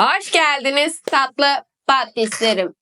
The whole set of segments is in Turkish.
Hoş geldiniz tatlı patateslerim.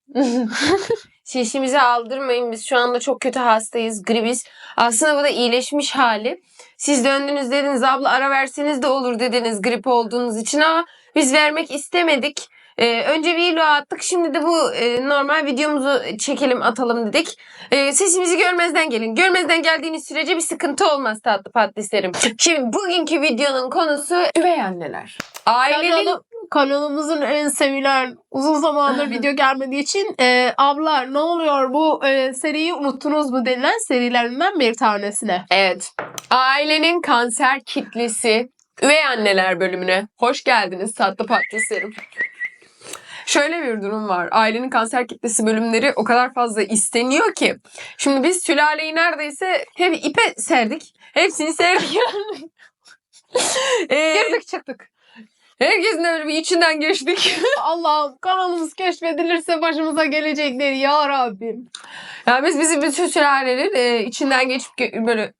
Şişimizi aldırmayın. Biz şu anda çok kötü hastayız. Gribiz. Aslında bu da iyileşmiş hali. Siz döndünüz dediniz abla ara verseniz de olur dediniz grip olduğunuz için ama biz vermek istemedik. Ee, önce video attık. Şimdi de bu e, normal videomuzu çekelim atalım dedik. Ee, sesimizi görmezden gelin. Görmezden geldiğiniz sürece bir sıkıntı olmaz tatlı patateslerim. Şimdi bugünkü videonun konusu üvey anneler. Ailenin kanalımızın en sevilen uzun zamandır video gelmediği için e, ablar ne oluyor bu e, seriyi unuttunuz mu denilen serilerinden bir tanesine. Evet. Ailenin kanser kitlesi üvey anneler bölümüne hoş geldiniz tatlı patateslerim. Şöyle bir durum var. Ailenin kanser kitlesi bölümleri o kadar fazla isteniyor ki. Şimdi biz sülaleyi neredeyse hep ipe serdik. Hepsini serdik. ee, Girdik çıktık. Herkesin öyle bir içinden geçtik. Allah'ım kanalımız keşfedilirse başımıza gelecekleri ya Rabbim. Yani biz bizim bütün sülalenin e, içinden geçip ge- böyle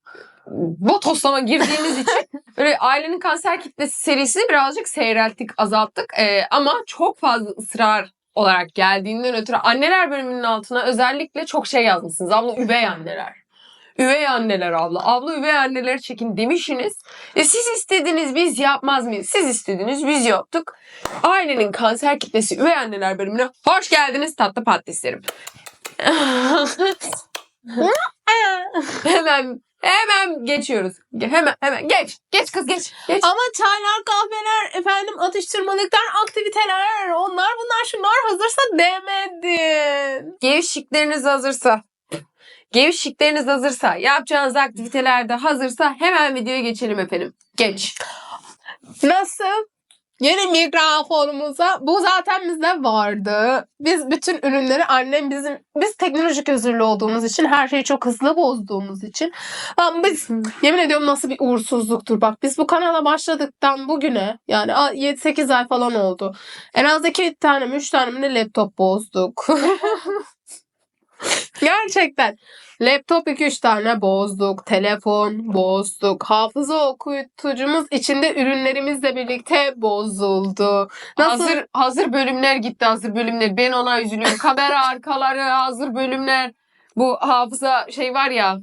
botoslama girdiğimiz için böyle ailenin kanser kitlesi serisini birazcık seyrelttik, azalttık. E, ama çok fazla ısrar olarak geldiğinden ötürü anneler bölümünün altına özellikle çok şey yazmışsınız. Abla üvey anneler. Üvey anneler abla. Abla üvey anneleri çekin demişsiniz. E siz istediniz biz yapmaz mıyız? Siz istediniz biz yaptık. Ailenin kanser kitlesi üvey anneler bölümüne hoş geldiniz tatlı patateslerim. hemen hemen geçiyoruz. Hemen hemen geç. Geç kız geç. Geç. Ama çaylar, kahveler, efendim atıştırmalıklar, aktiviteler, onlar bunlar şunlar hazırsa demedin. Gevşikleriniz hazırsa Gevşikleriniz hazırsa, yapacağınız aktivitelerde hazırsa hemen videoya geçelim efendim. Geç. Nasıl? Yeni mikrofonumuza bu zaten bizde vardı. Biz bütün ürünleri annem bizim biz teknolojik özürlü olduğumuz için her şeyi çok hızlı bozduğumuz için Lan biz yemin ediyorum nasıl bir uğursuzluktur bak biz bu kanala başladıktan bugüne yani 7-8 ay falan oldu. En az 2 tane mi 3 tane mi laptop bozduk. Gerçekten. Laptop 2-3 tane bozduk. Telefon bozduk. Hafıza okuyucucumuz içinde ürünlerimizle birlikte bozuldu. Nasıl? Hazır hazır bölümler gitti hazır bölümler. Ben ona üzülüyorum. Kamera arkaları hazır bölümler. Bu hafıza şey var ya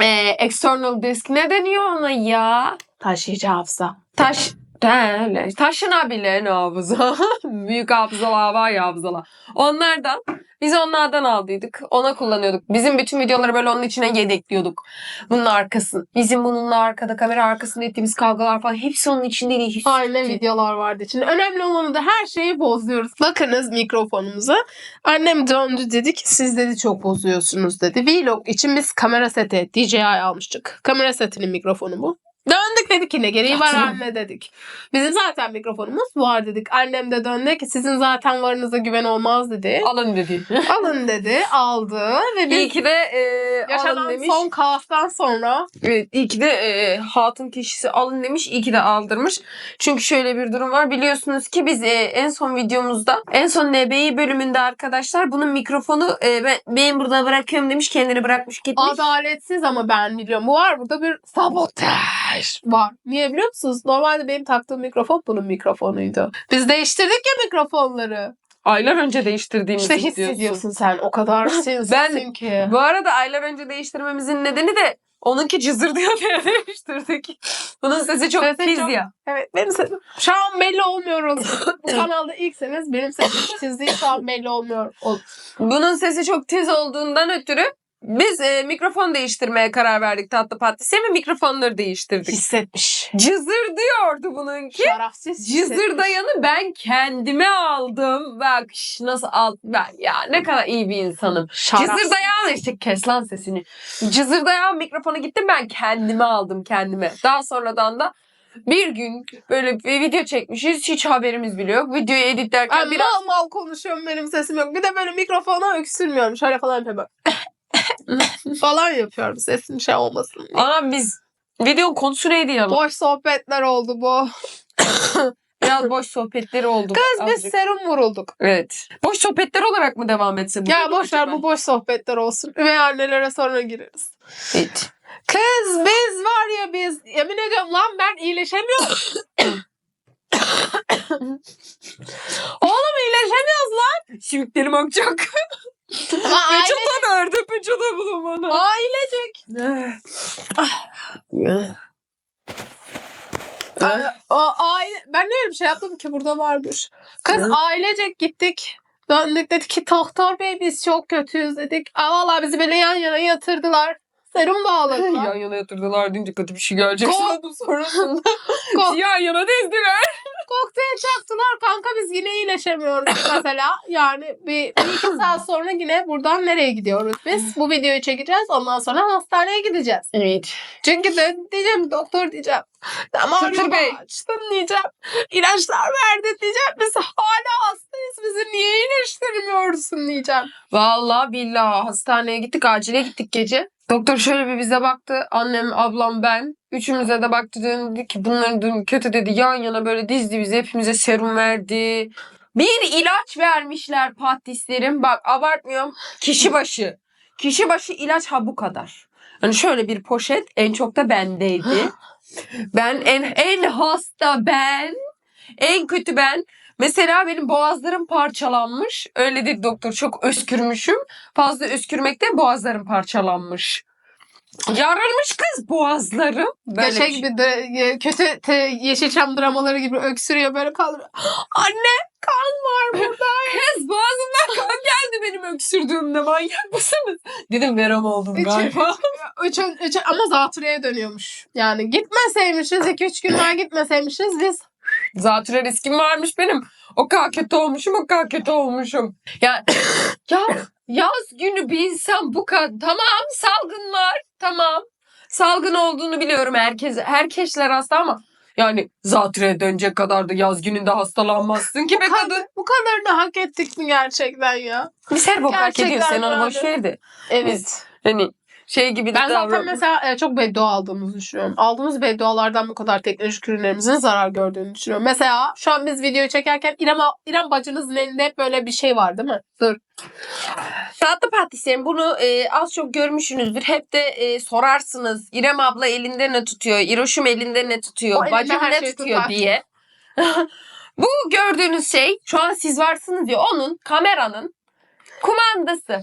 e, external disk ne deniyor ona ya? Taşıyıcı hafıza. Taş Değil. Taşınabilen hafıza. Büyük hafızalar var ya hafızalar. Onlardan biz onlardan aldıydık. Ona kullanıyorduk. Bizim bütün videoları böyle onun içine yedekliyorduk. Bunun arkası. Bizim bununla arkada kamera arkasında ettiğimiz kavgalar falan hepsi onun içindeydi. Hiç- Aile videolar vardı için. Önemli olanı da her şeyi bozuyoruz. Bakınız mikrofonumuza. Annem döndü dedi ki siz dedi çok bozuyorsunuz dedi. Vlog için biz kamera seti DJI almıştık. Kamera setinin mikrofonu bu. Döndük dedik ki ne gereği var anne dedik. Bizim zaten mikrofonumuz var dedik. Annem de döndü ki sizin zaten varınıza güven olmaz dedi. Alın dedi. Alın dedi. Aldı ve İyi biz ki de e, alın yaşanan demiş. son kaostan sonra Evet, iyi ki de e, hatun kişisi alın demiş. iyi ki de aldırmış. Çünkü şöyle bir durum var. Biliyorsunuz ki biz e, en son videomuzda, en son NBİ bölümünde arkadaşlar bunun mikrofonu e, ben, ben burada bırakıyorum demiş. Kendini bırakmış gitmiş. Adaletsiz ama ben biliyorum. Bu var burada bir sabotaj var. Niye biliyor musunuz? Normalde benim taktığım mikrofon bunun mikrofonuydu. Biz değiştirdik ya mikrofonları. Aylar önce değiştirdiğimizi İşte diyorsun. hissediyorsun sen. O kadar Ben- ki. Bu arada aylar önce değiştirmemizin nedeni de onunki cızır diyor diye değiştirdik. Bunun sesi çok Sesi tiz çok- ya. Evet benim sesim. Şu an belli olmuyoruz. Bu kanalda ilkseniz benim sesim siz değil şu an belli olmuyor. Ol- Bunun sesi çok tiz olduğundan ötürü biz e, mikrofon değiştirmeye karar verdik tatlı patlisi ve mikrofonları değiştirdik. Hissetmiş. Cızır diyordu bununki. Şarafsız Cızır hissetmiş. dayanı ben kendime aldım. Bak şş, nasıl al ben ya ne kadar iyi bir insanım. Şarafsız. Cızır dayan işte kes lan sesini. Cızır dayan mikrofonu gittim ben kendime aldım kendime. Daha sonradan da bir gün böyle bir video çekmişiz. Hiç haberimiz bile yok. Videoyu editlerken Ay, biraz mal mal konuşuyorum benim sesim yok. Bir de böyle mikrofona öksürmüyorum. Şöyle falan yapıyorum. falan yapıyorum sesim şey olmasın. diye. Anam biz videonun konusu neydi ya? Boş sohbetler oldu bu. Biraz boş sohbetleri oldu. Kız biz azıcık. serum vurulduk. Evet. Boş sohbetler olarak mı devam etse bu? Ya boş ver bu boş sohbetler olsun. Üvey annelere sonra gireriz. Evet. Kız biz var ya biz yemin ediyorum lan ben iyileşemiyorum. Çiviklerim akacak. Ama aile, Peçete nerede? Peçete bulun bana. ailecek. O aile, ben ne bir şey yaptım ki burada varmış. Kız ailecek gittik. Döndük dedik ki doktor bey biz çok kötüyüz dedik. Aa, valla bizi böyle yan yana yatırdılar. Serum bağladılar. yan yana yatırdılar deyince kötü bir şey gelecek. Ko- bu sonrasında. Ko- yan yana dizdiler. Kokteyl çaktılar kanka biz yine iyileşemiyoruz mesela. Yani bir, bir iki saat sonra yine buradan nereye gidiyoruz biz? Bu videoyu çekeceğiz ondan sonra hastaneye gideceğiz. Evet. Çünkü de diyeceğim doktor diyeceğim. Damarımı Doktor bey. açtım diyeceğim. İlaçlar verdi diyeceğim. Biz hala hastayız. Bizi niye iyileştirmiyorsun diyeceğim. Vallahi billahi hastaneye gittik acile gittik gece. Doktor şöyle bir bize baktı. Annem, ablam, ben. Üçümüze de baktı dedi ki bunların durumu kötü dedi. Yan yana böyle dizdi bizi. Hepimize serum verdi. Bir ilaç vermişler patislerim. Bak abartmıyorum. Kişi başı. Kişi başı ilaç ha bu kadar. Hani şöyle bir poşet en çok da bendeydi. ben en en hasta ben. En kötü ben. Mesela benim boğazlarım parçalanmış. Öyle dedi doktor. Çok öskürmüşüm. Fazla öskürmekten boğazlarım parçalanmış. Yarılmış kız boğazlarım. Böyle şey gibi de kötü te, Yeşilçam dramaları gibi öksürüyor böyle kaldırıyor. Anne kan var burada. Kız boğazımdan kan geldi benim öksürdüğümde manyak mısınız? Dedim veram oldum galiba. üç, üç, ama zatürreye dönüyormuş. Yani gitmeseymişiz 2-3 gün daha gitmeseymişiz biz. Zatüre riskim varmış benim. O kadar kötü olmuşum, o kadar kötü olmuşum. Ya, ya yaz günü bir insan bu kadar... Tamam salgın var, tamam. Salgın olduğunu biliyorum herkes. Herkesler hasta ama yani zatürreye dönecek kadar da yaz gününde hastalanmazsın ki be Bu kadın. bu kadar da hak ettik mi gerçekten ya? Biz her bok hak Gerçekten ediyoruz. Sen onu yani. boş ver de. Evet. Hani şey gibi de Ben zaten davran- mesela e, çok beddua aldığımızı düşünüyorum. Aldığımız beddualardan bu kadar teknolojik ürünlerimizin zarar gördüğünü düşünüyorum. Mesela şu an biz videoyu çekerken İrem, İrem bacınızın elinde hep böyle bir şey var değil mi? Dur. Tatlı patiserim bunu e, az çok görmüşsünüzdür. Hep de e, sorarsınız. İrem abla elinde ne tutuyor? İroşum elinde ne O tutuyor? elinde Bacım her ne şeyi tutuyor tutar. diye. Bu gördüğünüz şey şu an siz varsınız ya onun kameranın kumandası.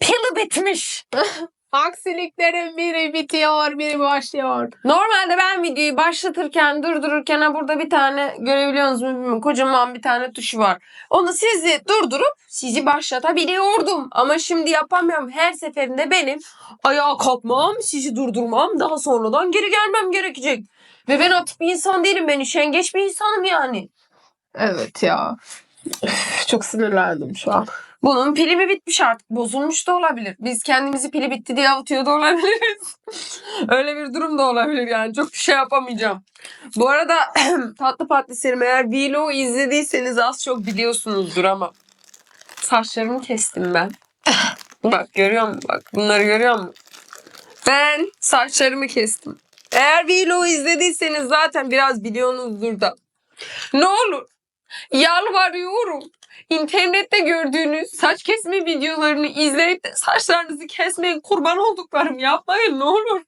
Pili bitmiş. Aksiliklerin biri bitiyor, biri başlıyor. Normalde ben videoyu başlatırken durdururken ha burada bir tane görebiliyor musunuz bilmiyorum. Kocaman bir tane tuşu var. Onu sizi durdurup sizi başlatabiliyordum. Ama şimdi yapamıyorum. Her seferinde benim ayağa kalkmam, sizi durdurmam, daha sonradan geri gelmem gerekecek. Ve ben atık bir insan değilim. Ben üşengeç bir insanım yani. Evet ya. Çok sinirlendim şu an. Bunun pili mi bitmiş artık? Bozulmuş da olabilir. Biz kendimizi pili bitti diye avutuyor da olabiliriz. Öyle bir durum da olabilir yani. Çok bir şey yapamayacağım. Bu arada tatlı patliserim eğer vlog izlediyseniz az çok biliyorsunuzdur ama saçlarımı kestim ben. Bak görüyor musun? Bak bunları görüyor musun? Ben saçlarımı kestim. Eğer vlog izlediyseniz zaten biraz biliyorsunuzdur da. Ne olur yalvarıyorum. İnternette gördüğünüz saç kesme videolarını izleyip de saçlarınızı kesmeyin kurban olduklarım yapmayın ne olur.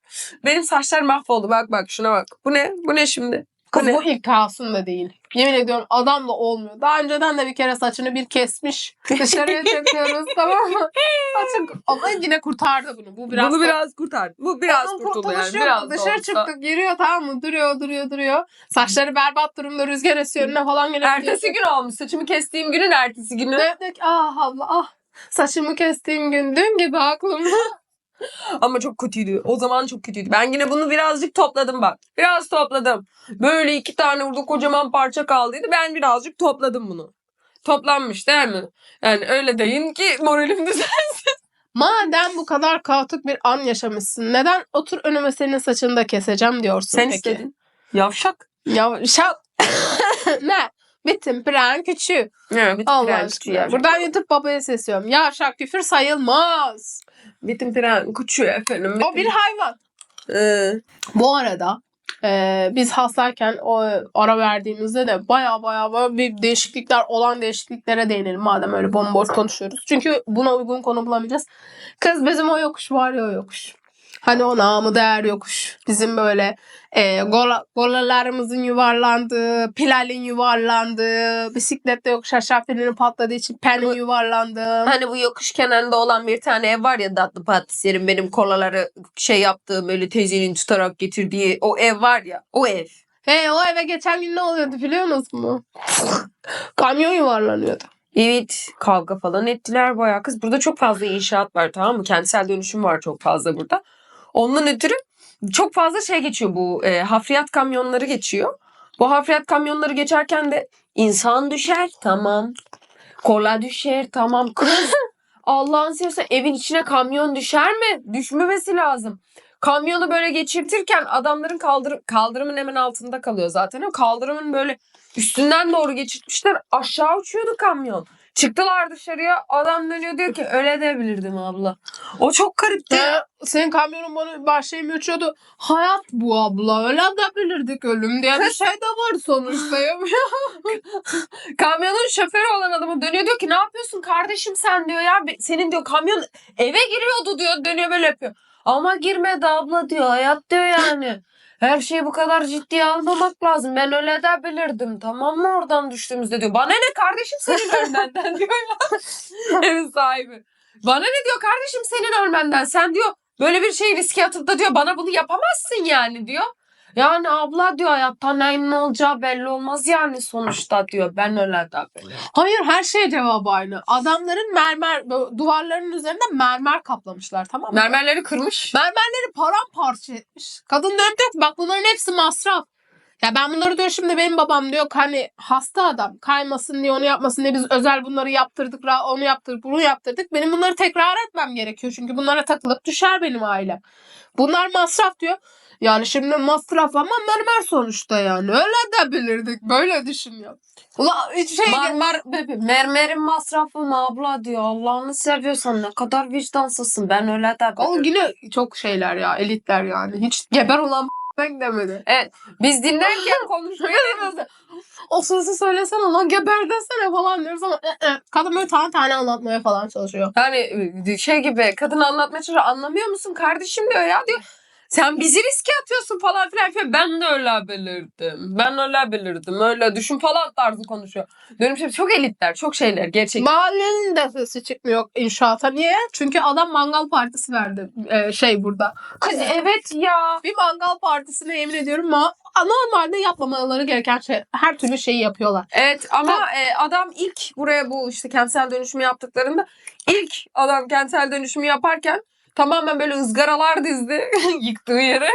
Benim saçlar mahvoldu bak bak şuna bak. Bu ne? Bu ne şimdi? Bu Kız ne? bu ilk kalsın da değil. Yemin ediyorum adamla olmuyor. Daha önceden de bir kere saçını bir kesmiş. Dışarıya çekiyoruz tamam mı? Saçı ama yine kurtardı bunu. Bu biraz Bunu biraz kurtar. Bu biraz Onun kurtuldu yani. Biraz da Dışarı çıktık yürüyor tamam mı? Duruyor duruyor duruyor. Saçları berbat durumda rüzgar esiyor önüne falan geliyor. Ertesi gün olmuş. Saçımı kestiğim günün ertesi günü. Dedik ah abla ah. Saçımı kestiğim gün dün gibi aklımda. Ama çok kötüydü. O zaman çok kötüydü. Ben yine bunu birazcık topladım bak. Biraz topladım. Böyle iki tane burada kocaman parça kaldıydı. Ben birazcık topladım bunu. Toplanmış değil mi? Yani öyle deyin ki moralim düzel. Madem bu kadar kaotik bir an yaşamışsın neden otur önüme senin saçını da keseceğim diyorsun Sen peki? istedin. Yavşak. Ya şak. ne? Bitim pren küçüğü. Evet, bitim Allah aşkına. Buradan YouTube babaya sesliyorum. Yavşak küfür sayılmaz. Bitim pren küçüğü efendim. O bir hayvan. Ee, Bu arada e, biz hastayken o ara verdiğimizde de baya baya baya bir değişiklikler olan değişikliklere değinelim madem öyle bomboş konuşuyoruz. Çünkü buna uygun konu bulamayacağız. Kız bizim o yokuş var ya o yokuş. Hani o namı değer yokuş. Bizim böyle e, gola, golalarımızın yuvarlandığı, Pilal'in yuvarlandığı, bisiklette yokuş aşağı freni patladığı için Pen'in yuvarlandığı. Hani bu yokuş kenarında olan bir tane ev var ya tatlı patisyerin benim kolaları şey yaptığım öyle teyzenin tutarak getirdiği o ev var ya o ev. He o eve geçen gün ne oluyordu biliyor musunuz? Kamyon yuvarlanıyordu. Evet kavga falan ettiler bayağı kız. Burada çok fazla inşaat var tamam mı? Kentsel dönüşüm var çok fazla burada. Ondan ötürü çok fazla şey geçiyor bu e, hafriyat kamyonları geçiyor. Bu hafriyat kamyonları geçerken de insan düşer tamam. Kola düşer tamam. Kız Allah'ın seversen evin içine kamyon düşer mi? Düşmemesi lazım. Kamyonu böyle geçirtirken adamların kaldır kaldırımın hemen altında kalıyor zaten. Kaldırımın böyle üstünden doğru geçirtmişler. Aşağı uçuyordu kamyon. Çıktılar dışarıya. Adam dönüyor diyor ki öyle de bilirdim abla. O çok garipti. Ya, senin kamyonun bana başlayıp uçuyordu. Hayat bu abla. Öyle de bilirdik ölüm diye bir şey de var sonuçta. ya. Kamyonun şoförü olan adamı dönüyor diyor ki ne yapıyorsun kardeşim sen diyor ya. Senin diyor kamyon eve giriyordu diyor. Dönüyor böyle yapıyor. Ama girmedi abla diyor. Hayat diyor yani. Her şeyi bu kadar ciddiye almamak lazım. Ben öyle de bilirdim. Tamam mı oradan düştüğümüzde diyor. Bana ne kardeşim senin ölmenden diyor ya. Evin sahibi. Bana ne diyor kardeşim senin ölmenden. Sen diyor böyle bir şeyi riske atıp da diyor bana bunu yapamazsın yani diyor. Yani abla diyor hayattan neyin ne olacağı belli olmaz yani sonuçta diyor. Ben öyle de. Hayır her şeye cevabı aynı. Adamların mermer böyle duvarların üzerinde mermer kaplamışlar tamam mı? Mermerleri kırmış. Mermerleri paramparça etmiş. Kadın dönüp diyor ki bak bunların hepsi masraf. Ya ben bunları diyor şimdi benim babam diyor hani hasta adam kaymasın diye onu yapmasın diye biz özel bunları yaptırdık onu yaptırdık bunu yaptırdık. Benim bunları tekrar etmem gerekiyor çünkü bunlara takılıp düşer benim ailem. Bunlar masraf diyor. Yani şimdi masraf ama mermer sonuçta yani. Öyle de bilirdik. Böyle düşünüyor. Ula hiç şey Marmar, mermerin masrafı mı abla diyor. Allah'ını seviyorsan ne kadar vicdansızsın. Ben öyle de o bilirim. yine çok şeyler ya elitler yani. Hiç geber olan ben demedi. Biz dinlerken konuşmaya demiyoruz. O sözü söylesene lan geber desene falan diyoruz ama ı, ı. kadın böyle tane tane anlatmaya falan çalışıyor. Yani şey gibi kadın anlatmaya çalışıyor. Anlamıyor musun kardeşim diyor ya diyor. Sen bizi riske atıyorsun falan filan filan. Ben de öyle bilirdim. Ben öyle bilirdim. Öyle düşün falan tarzı konuşuyor. Diyorum şimdi çok elitler, çok şeyler gerçekten. Mahallenin de sesi çıkmıyor inşaata. Niye? Çünkü adam mangal partisi verdi e, şey burada. Kız evet ya. Bir mangal partisine yemin ediyorum ama normalde yapmamaları gereken şey her türlü şeyi yapıyorlar. Evet ama e, adam ilk buraya bu işte kentsel dönüşümü yaptıklarında ilk adam kentsel dönüşümü yaparken tamamen böyle ızgaralar dizdi yıktığı yere.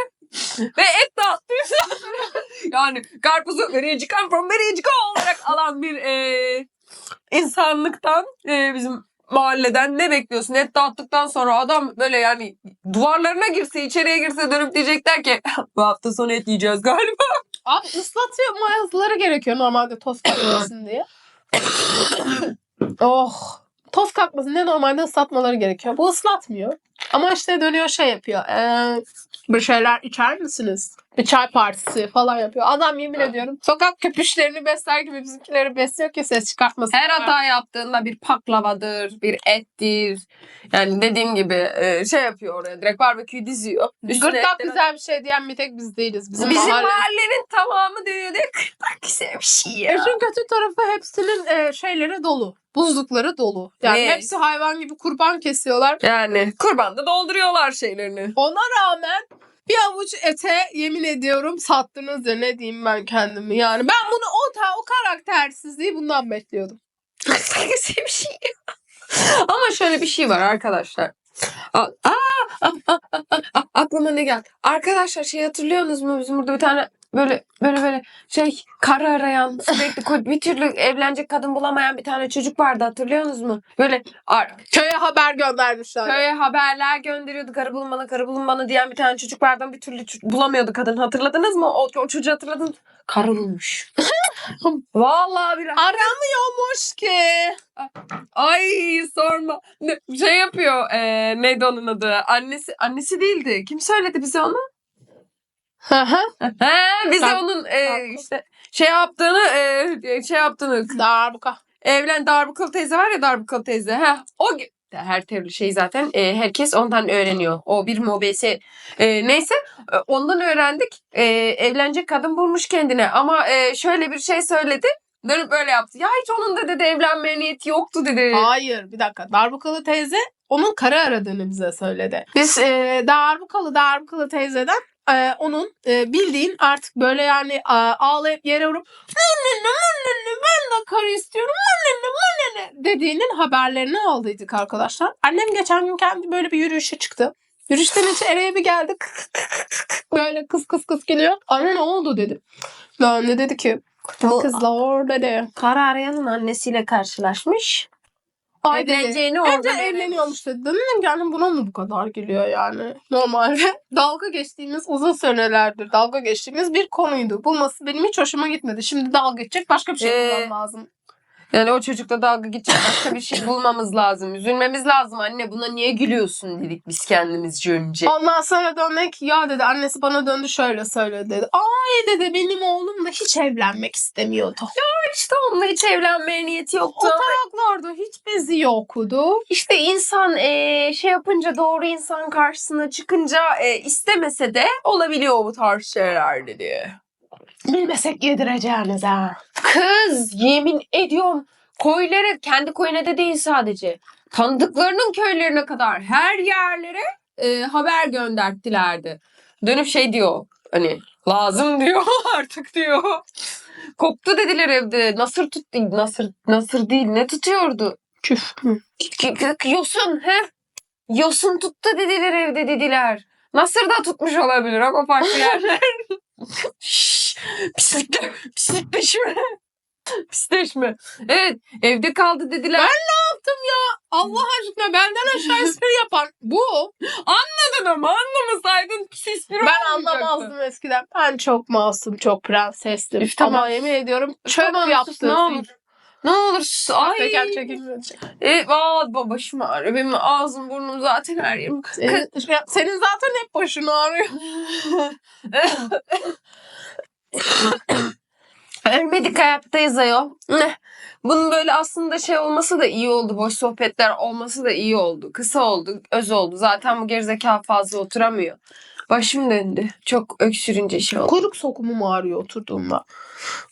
Ve et dağıttı insanlara. yani karpuzu you come from you go olarak alan bir e, insanlıktan e, bizim mahalleden ne bekliyorsun? Et dağıttıktan sonra adam böyle yani duvarlarına girse içeriye girse dönüp diyecekler ki bu hafta sonu et yiyeceğiz galiba. Abi ıslatıyor mayazları gerekiyor normalde toz kalkmasın diye. oh. Toz kalkmasın diye normalde ıslatmaları gerekiyor. Bu ıslatmıyor. Ama işte dönüyor şey yapıyor. Ee, bir şeyler içer misiniz? Bir çay partisi falan yapıyor. Adam yemin ediyorum sokak köpüşlerini besler gibi bizimkileri besliyor ki ses çıkartmasın. Her hata yaptığında bir paklavadır, bir ettir. Yani dediğim gibi e, şey yapıyor oraya. Direkt barbeküyü diziyor. Üstüne Gırtlak etleri- güzel bir şey diyen bir tek biz değiliz. Bizim, Bizim mahalle- mahallenin tamamı diyor de gırtlak güzel bir şey ya. İşin kötü tarafı hepsinin e, şeyleri dolu. Buzlukları dolu. Yani Ne? hepsi hayvan gibi kurban kesiyorlar. Yani kurbanda dolduruyorlar şeylerini. Ona rağmen bir avuç ete yemin ediyorum sattınız ya ne diyeyim ben kendimi. Yani ben bunu o ta o karaktersizliği bundan bekliyordum. Güzel bir şey. Ama şöyle bir şey var arkadaşlar. Aa, aa, aa, aa, aa, aklıma ne geldi? Arkadaşlar şey hatırlıyorsunuz mu? Bizim burada bir tane böyle böyle böyle şey karı arayan sürekli bir türlü evlenecek kadın bulamayan bir tane çocuk vardı hatırlıyorsunuz mu? Böyle ar- Köye haber göndermişler. köye haberler gönderiyordu karı bulun bana karı bulun bana diyen bir tane çocuk vardı bir türlü bulamıyordu kadın hatırladınız mı? O, o çocuğu hatırladınız Karı bulmuş. Vallahi bir Aramıyormuş ki. Ay sorma. Ne, şey yapıyor. E, neydi onun adı? Annesi annesi değildi. Kim söyledi bize onu? Hı hı. He, bize Dar- onun e, Darbuka. işte şey yaptığını e, şey yaptığını Darbuka. evlen darbukalı teyze var ya darbukalı teyze. He, o her türlü şey zaten e, herkes ondan öğreniyor. O bir mobese. E, neyse e, ondan öğrendik. E, evlenecek kadın bulmuş kendine ama e, şöyle bir şey söyledi. Dönüp böyle yaptı. Ya hiç onun da dedi evlenmeye niyeti yoktu dedi. Hayır bir dakika. Darbukalı teyze onun karı aradığını bize söyledi. Biz e, darbukalı darbukalı teyzeden e, onun e, bildiğin artık böyle yani a, ağlayıp yere vurup "Annene, annene, ben de karı istiyorum annene, annene" dediğinin haberlerini aldıydık arkadaşlar. Annem geçen gün kendi böyle bir yürüyüşe çıktı. Yürüyüşten içeriye bir geldik. böyle kız kız kız geliyor. Anne ne oldu dedim. Ve anne dedi ki Bu kızlar dedi. Kara arayanın annesiyle karşılaşmış. Ay dedi. Evleneceğini Önce oradan evleniyormuş dedi. Dedim yani buna mı bu kadar geliyor yani? Normalde dalga geçtiğimiz uzun senelerdir dalga geçtiğimiz bir konuydu. Bulması benim hiç hoşuma gitmedi. Şimdi dalga geçecek başka bir şey Ee, lazım. Yani o çocukla dalga geçecek başka bir şey bulmamız lazım. Üzülmemiz lazım anne buna niye gülüyorsun dedik biz kendimizce önce. Ondan sonra dönek ya dedi annesi bana döndü şöyle söyledi dedi. Ay dedi benim oğlum da hiç evlenmek istemiyordu. İşte onunla hiç evlenmeye niyeti yoktu. Oturaklarda hiç bezi yoktu. İşte insan eee, şey yapınca doğru insan karşısına çıkınca eee, istemese de olabiliyor bu tarz şeyler dedi. Bilmesek yedireceğiniz ha. Kız yemin ediyorum koylara kendi koyuna da değil sadece tanıdıklarının köylerine kadar her yerlere eee, haber gönderttilerdi. Dönüp şey diyor hani lazım diyor artık diyor. Koptu dediler evde. Nasır tuttu. Nasır, nasır değil ne tutuyordu? Küf. Yosun he? Yosun tuttu dediler evde dediler. Nasır da tutmuş olabilir ama farklı yerler. Pislikle, pislikleşme. Pisleşme. Evet evde kaldı dediler. Allah aşkına benden aşağı espri yapan bu. Anladın ama anlamasaydın pis espri Ben olmayacaktı. anlamazdım eskiden. Ben çok masum, çok prensestim. Tamam. Ama yemin ediyorum çöp Tamam, yaptı. ne olur. Ne olur. Ay. Teker çekilmeyecek. Valla ba- başım ağrıyor. Benim ağzım burnum zaten her yerim. Senin, senin zaten hep başın ağrıyor. Ölmedik hayattayız ayol. Ne? Bunun böyle aslında şey olması da iyi oldu. Boş sohbetler olması da iyi oldu. Kısa oldu, öz oldu. Zaten bu gerizekalı fazla oturamıyor. Başım döndü. Çok öksürünce şey oldu. Kuyruk sokumum ağrıyor oturduğumda.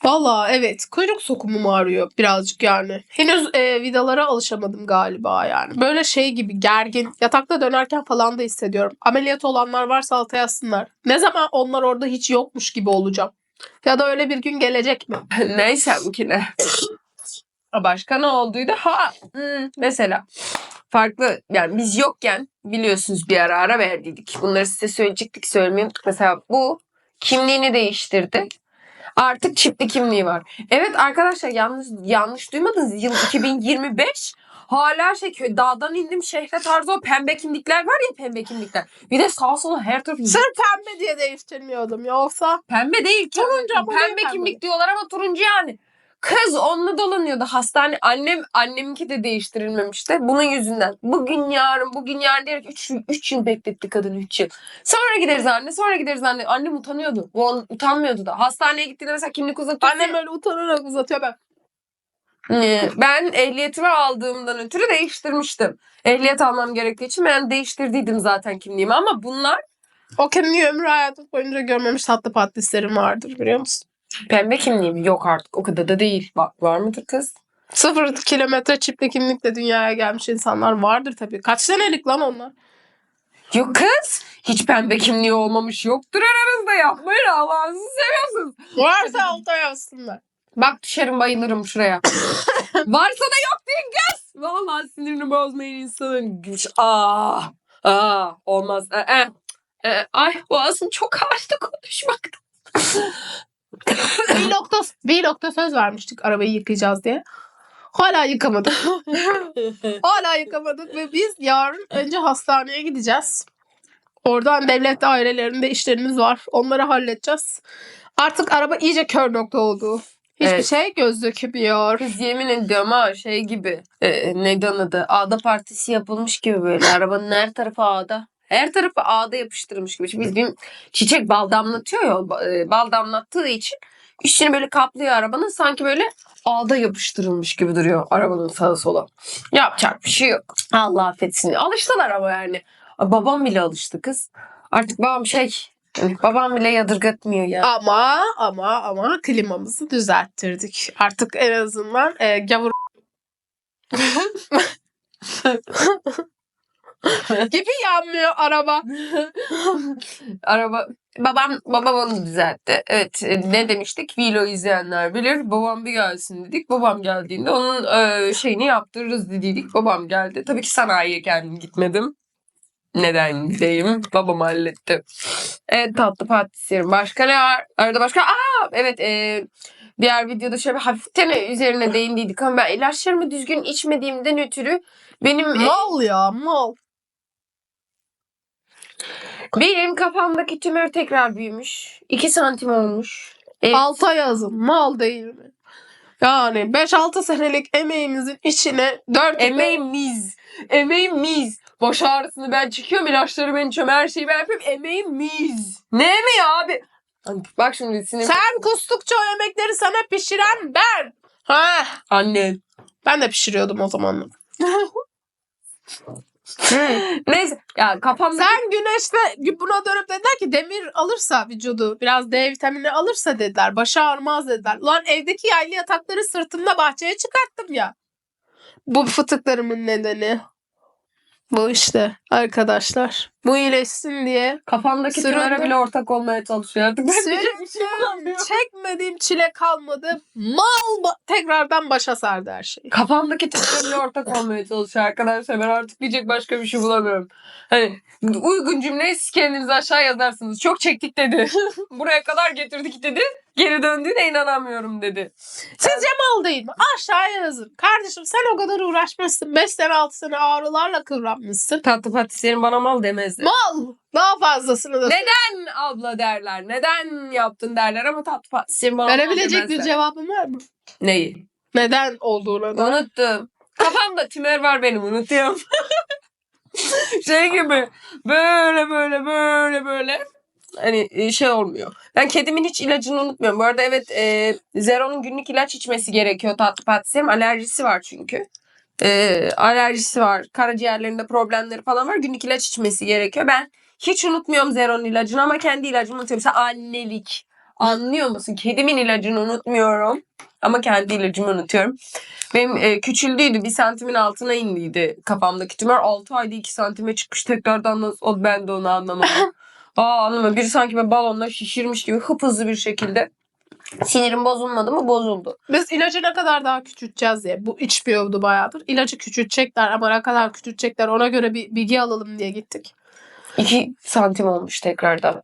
Valla evet kuyruk sokumum ağrıyor birazcık yani. Henüz e, vidalara alışamadım galiba yani. Böyle şey gibi gergin. Yatakta dönerken falan da hissediyorum. Ameliyat olanlar varsa alta yazsınlar. Ne zaman onlar orada hiç yokmuş gibi olacağım. Ya da öyle bir gün gelecek mi? Neyse ki ne. Başka ne olduydu? Ha hmm, mesela farklı yani biz yokken biliyorsunuz bir ara ara verdiydik. Bunları size söyleyecektik söylemiyorduk. Mesela bu kimliğini değiştirdi. Artık çipli kimliği var. Evet arkadaşlar yanlış yanlış duymadınız. Yıl 2025. Hala şey köy dağdan indim şehre tarzı o pembe kimlikler var ya pembe kimlikler. Bir de sağ sola her tarafı Sırf pembe diye değiştirmiyordum. Yoksa Pembe değil. Turuncu ama pembe pembe? kimlik diyorlar ama turuncu yani. Kız onunla dolanıyordu. Hastane annem anneminki de değiştirilmemişti. Bunun yüzünden. Bugün yarın bugün yarın diyerek 3 3 yıl bekletti kadın 3 yıl. Sonra gideriz anne sonra gideriz anne. Annem utanıyordu. Bu utanmıyordu da. Hastaneye gittiğinde mesela kimlik uzatıyor. annem öyle utanarak uzatıyor ben. Ben ehliyetimi aldığımdan ötürü değiştirmiştim. Ehliyet almam gerektiği için ben değiştirdiydim zaten kimliğimi ama bunlar O kimliği ömrü hayatı boyunca görmemiş tatlı patislerim vardır biliyor musun? Pembe kimliğim yok artık o kadar da değil. Bak var mıdır kız? Sıfır kilometre çipli kimlikle dünyaya gelmiş insanlar vardır tabii. Kaç senelik lan onlar? Yok kız. Hiç pembe kimliği olmamış yoktur aranızda yapmayın Allah'ınızı seviyorsunuz. Varsa alta yazsınlar. Bak düşerim bayılırım şuraya. Varsa da yok diye gez. Vallahi sinirini bozmayın insanın. Aa, aa, olmaz. Ee, ee, ay boğazım çok ağrıdı Vlog'da, Vlog'da söz vermiştik arabayı yıkayacağız diye. Hala yıkamadık. Hala yıkamadık ve biz yarın önce hastaneye gideceğiz. Oradan devlet dairelerinde işlerimiz var. Onları halledeceğiz. Artık araba iyice kör nokta oldu. Hiçbir Evet. şey göz dökmüyor. Kız yemin ediyorum ha şey gibi. E, neydi onun adı? Ağda partisi yapılmış gibi böyle. Arabanın her tarafı ağda. Her tarafı ağda yapıştırmış gibi. Şimdi bildiğin çiçek bal damlatıyor ya. ba- e, Bal damlattığı için İçini böyle kaplıyor arabanın. Sanki böyle ağda yapıştırılmış gibi duruyor arabanın sağa sola. Yapacak bir şey yok. Allah affetsin. Alıştılar ama yani. Babam bile alıştı kız. Artık babam şey hani babam bile yadırgatmıyor ya. Ama ama ama klimamızı düzelttirdik. Artık en azından e, gavur gibi yanmıyor araba. Araba babam babam onu düzeltti. Evet e, ne demiştik? Vilo izleyenler bilir. Babam bir gelsin dedik. Babam geldiğinde onun e, şeyini yaptırırız dediydik. Babam geldi. Tabii ki sanayiye kendim gitmedim. Neden gideyim? Babam halletti. Evet tatlı patisyem. Başka ne var? Arada başka? Aa evet e, diğer videoda şöyle bir hafiften üzerine değindiydik ama ben ilaçlarımı düzgün içmediğimden ötürü benim e, Mal ya mal. Benim kafamdaki tümör tekrar büyümüş. 2 santim olmuş. Evet. Alta yazın. Mal değil mi? Yani 5-6 senelik emeğimizin içine 4 Emeğimiz. Emeğimiz. Baş ağrısını ben çekiyorum. ilaçları ben içiyorum. Her şeyi ben yapıyorum. Emeğimiz. Ne emeği abi? Bak şimdi sinir. Sen kustukça o yemekleri sana pişiren ben. Ha, Annen. ben de pişiriyordum o zamanlar. Neyse. Ya kafamda. Sen güneşte buna dönüp dediler ki demir alırsa vücudu biraz D vitamini alırsa dediler. Başı ağrımaz dediler. Ulan evdeki yaylı yatakları sırtımda bahçeye çıkarttım ya. Bu fıtıklarımın nedeni. Bu işte arkadaşlar. Bu iyileşsin diye. Kafamdaki Süründü. tümöre bile ortak olmaya çalışıyor artık. Ben şey Süründüm. Çekmediğim çile kalmadı. Mal ba- tekrardan başa sardı her şey. Kafamdaki tümöre bile ortak olmaya çalışıyor arkadaşlar. Ben artık diyecek başka bir şey bulamıyorum. Hani uygun cümleyi siz kendiniz aşağı yazarsınız. Çok çektik dedi. Buraya kadar getirdik dedi. Geri döndüğüne inanamıyorum dedi. Sizce mal değil mi? Aşağıya yazın. Kardeşim sen o kadar uğraşmışsın. 5 sene 6 sene ağrılarla kıvranmışsın. Tatlı patisyerin bana mal demezdi. Mal. Daha fazlasını da Neden abla derler? Neden yaptın derler ama tatlı bana mal Verebilecek bir demezler. cevabın var mı? Neyi? Neden olduğuna da. Unuttum. Kafamda tümör var benim unutuyorum. şey gibi böyle böyle böyle böyle hani e, şey olmuyor. Ben kedimin hiç ilacını unutmuyorum. Bu arada evet e, Zero'nun günlük ilaç içmesi gerekiyor tatlı patisyerim. Alerjisi var çünkü. E, alerjisi var. Karaciğerlerinde problemleri falan var. Günlük ilaç içmesi gerekiyor. Ben hiç unutmuyorum Zero'nun ilacını ama kendi ilacımı unutuyorum. Mesela annelik. Anlıyor musun? Kedimin ilacını unutmuyorum. Ama kendi ilacımı unutuyorum. Benim e, küçüldüydü. Bir santimin altına indiydi kafamdaki tümör. 6 ayda 2 santime çıkmış. Tekrardan nasıl oldu ben de onu anlamadım. Aa anlamadım. Biri sanki böyle balonla şişirmiş gibi hıp hızlı bir şekilde. Sinirim bozulmadı mı? Bozuldu. Biz ilacı ne kadar daha küçülteceğiz diye. Bu içmiyordu bayağıdır. İlacı küçültecekler ama ne kadar küçültecekler ona göre bir bilgi alalım diye gittik. 2 santim olmuş tekrardan.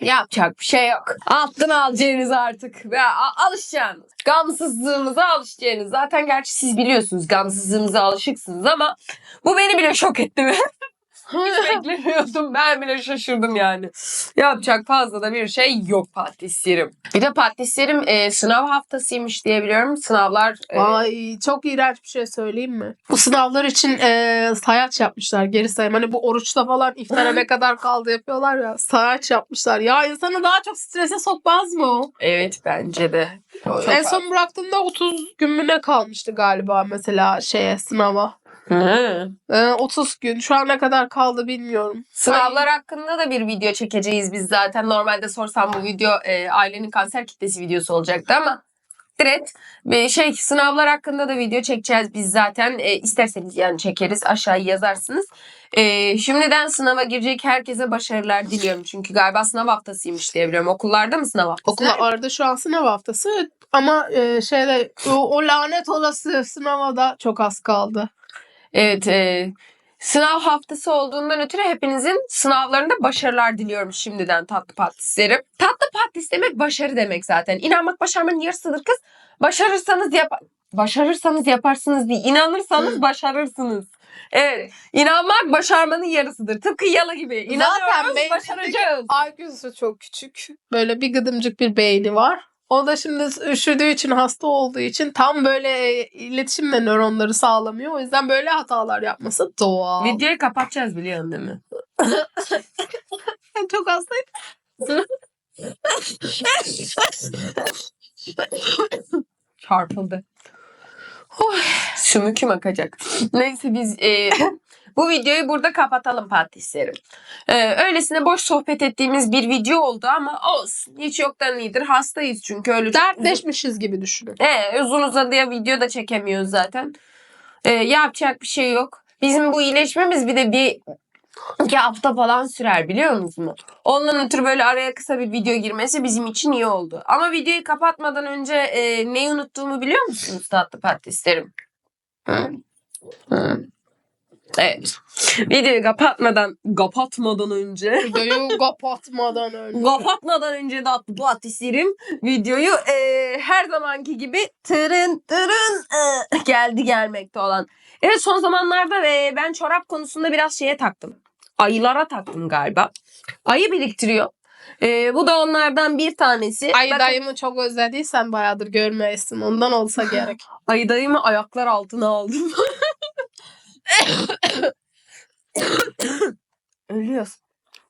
Yapacak bir şey yok. Altına alacağınız artık. Ya, alışacaksınız. Gamsızlığımıza alışacaksınız. Zaten gerçi siz biliyorsunuz gamsızlığımıza alışıksınız ama bu beni bile şok etti. Hiç beklemiyordum. Ben bile şaşırdım yani. Yapacak fazla da bir şey yok patisyerim. Bir de patisyerim e, sınav haftasıymış diye biliyorum. Sınavlar e, Ay çok iğrenç bir şey söyleyeyim mi? Bu sınavlar için e, sayaç yapmışlar geri sayım. Hani bu oruçta falan iftara ne kadar kaldı yapıyorlar ya. Sayaç yapmışlar. Ya insanı daha çok strese sokmaz mı o? evet bence de. Çok en son bıraktığımda 30 gün mü ne kalmıştı galiba mesela şeye sınava. Hı. E, 30 gün. Şu an ne kadar kaldı bilmiyorum. Sınavlar hakkında da bir video çekeceğiz biz zaten. Normalde sorsam bu video e, ailenin kanser kitlesi videosu olacaktı ama direkt bir şey sınavlar hakkında da video çekeceğiz biz zaten. E, isterseniz yani çekeriz aşağıya yazarsınız. E, şimdiden sınava girecek herkese başarılar diliyorum. Çünkü galiba sınav haftasıymış diye biliyorum. Okullarda mı sınav haftası? Okula arada şu an sınav haftası ama e, şeyde o, o lanet olası sınava da çok az kaldı. Evet. e, sınav haftası olduğundan ötürü hepinizin sınavlarında başarılar diliyorum şimdiden tatlı patislerim. Tatlı patis demek başarı demek zaten. İnanmak başarmanın yarısıdır kız. Başarırsanız yap başarırsanız yaparsınız diye. İnanırsanız başarırsınız. Evet. İnanmak başarmanın yarısıdır. Tıpkı yalı gibi. İnanıyoruz benim- başaracağız. IQ'su çok küçük. Böyle bir gıdımcık bir beyni var. O da şimdi üşüdüğü için hasta olduğu için tam böyle e, iletişimle nöronları sağlamıyor. O yüzden böyle hatalar yapması doğal. Videoyu kapatacağız biliyorsun değil mi? Ben çok hastayım. Çarpıldı. Oy, sümüküm akacak. Neyse biz e, bu videoyu burada kapatalım patislerim. E, öylesine boş sohbet ettiğimiz bir video oldu ama olsun. Hiç yoktan iyidir. Hastayız çünkü öyle Dertleşmişiz gibi düşünün. e, uzun uzadıya video da çekemiyoruz zaten. E, yapacak bir şey yok. Bizim bu iyileşmemiz bir de bir iki hafta falan sürer biliyor musunuz? Ondan ötürü böyle araya kısa bir video girmesi bizim için iyi oldu. Ama videoyu kapatmadan önce e, neyi unuttuğumu biliyor musunuz tatlı patislerim? Hı? Hı. Evet. Videoyu kapatmadan kapatmadan önce Videoyu kapatmadan önce. kapatmadan önce tatlı patislerim videoyu e, her zamanki gibi tırın tırın e, geldi gelmekte olan. Evet son zamanlarda e, ben çorap konusunda biraz şeye taktım. Ayılara taktım galiba. Ayı biriktiriyor. E, bu da onlardan bir tanesi. Ay Bakın, dayımı çok özlediysen bayağıdır görmeyesin. Ondan olsa gerek. ayı dayımı ayaklar altına aldım. Ölüyorsun.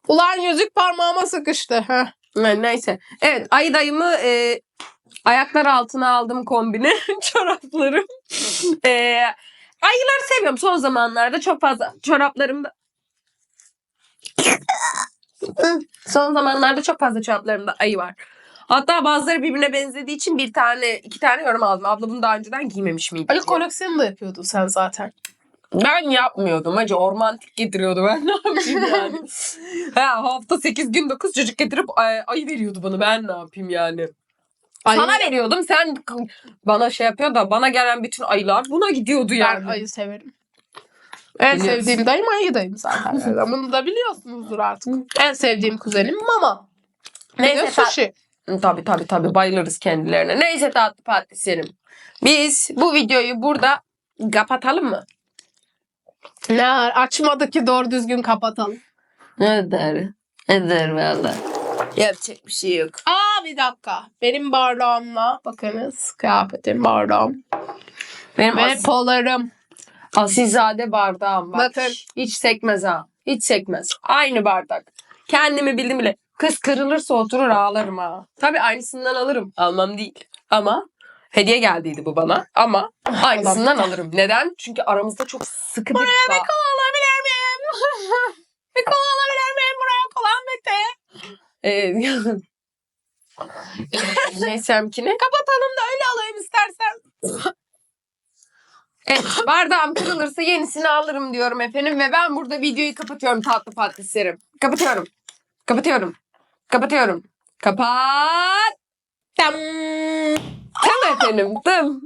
Ulan yüzük parmağıma sıkıştı. Heh. Ne- Neyse. Evet ayı dayımı e, ayaklar altına aldım kombini. Çoraplarım. E, ayıları seviyorum. Son zamanlarda çok fazla çoraplarımda Son zamanlarda çok fazla çoraplarımda ayı var. Hatta bazıları birbirine benzediği için bir tane, iki tane yorum aldım. Abla bunu daha önceden giymemiş miydi? Ali diye. koleksiyonu da yapıyordun sen zaten. Ben yapmıyordum. Hacı ormantik getiriyordu. Ben ne yapayım yani? ha, hafta 8 gün 9 çocuk getirip ay, ayı veriyordu bana. Ben ne yapayım yani? Ay, Sana veriyordum. Sen bana şey yapıyor da bana gelen bütün ayılar buna gidiyordu ben yani. ayı severim. En Biliyorsun. sevdiğim dayım ayı dayım zaten. Yani Bunu da biliyorsunuzdur artık. En sevdiğim kuzenim mama. Neyse, Neyse sushi. Tabii tabii tabii bayılırız kendilerine. Neyse tatlı patislerim. Biz bu videoyu burada kapatalım mı? Ne açmadı ki doğru düzgün kapatalım. Eder. Eder valla. Yapacak bir şey yok. Aa bir dakika. Benim bardağımla bakınız kıyafetim bardağım. Benim Ve as- polarım. asilzade bardağım var. Bakın. Hiç sekmez ha. Hiç sekmez. Aynı bardak. Kendimi bildim bile. Kız kırılırsa oturur ağlarım ha. Tabii aynısından alırım. Almam değil. Ama hediye geldiydi bu bana. Ama aynısından alırım. Neden? Çünkü aramızda çok sıkı bir bağ. Kola alabilir miyim? bir kola alabilir miyim? Buraya kola Mete. Ee, Neysemkine. Kapatalım da öyle alayım istersen. Evet, bardağım kırılırsa yenisini alırım diyorum efendim ve ben burada videoyu kapatıyorum tatlı patislerim. Kapatıyorum. Kapatıyorum. Kapatıyorum. Kapat. Tam. Tamam efendim. Tamam.